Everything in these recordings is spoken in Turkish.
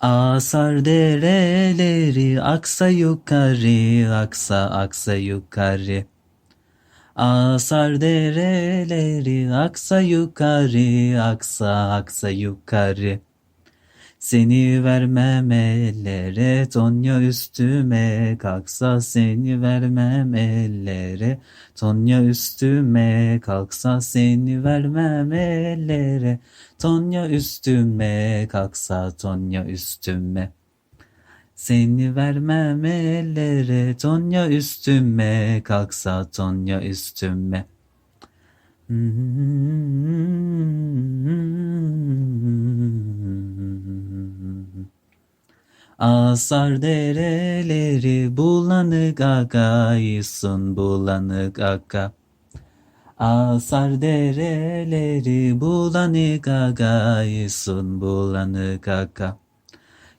Asar dereleri aksa yukarı, aksa aksa yukarı. Asar dereleri aksa yukarı, aksa aksa yukarı. Seni vermem ellere, Tonya üstüme kalksa seni vermem ellere. Tonya üstüme kalksa seni vermem ellere. Tonya üstüme kalksa Tonya üstüme. Seni vermem ellere, Tonya üstüme kalksa Tonya üstüme. Asar dereleri bulanık akayısın bulanık aka. Asar dereleri bulanık akayısın bulanık aka.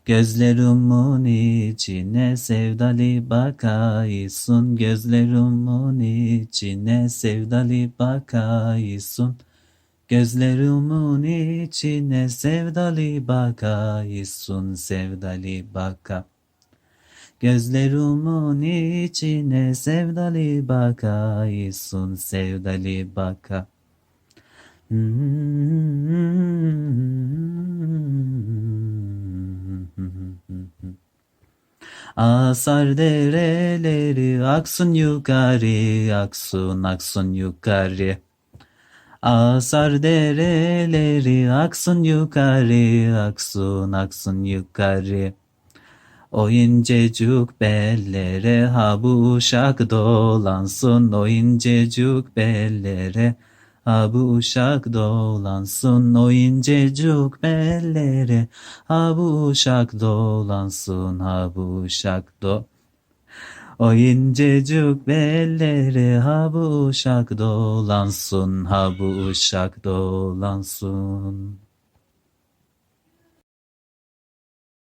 Gözlerimin içine sevdalı bakayısın Gözlerimin içine sevdalı bakayısın Gözlerimin içine sevdalı bakayısın Sevdalı baka Gözlerimin içine sevdalı bakayısın Sevdalı baka Asar dereleri aksun yukarı, aksun aksun yukarı. Asar dereleri aksun yukarı, aksun aksun yukarı. O incecik bellere ha bu uşak dolansın, o incecik bellere ha bu uşak dolansın, o incecik bellere ha bu uşak dolansın, ha bu uşak do. O incecik bellere ha bu uşak dolansın, ha bu uşak dolansın.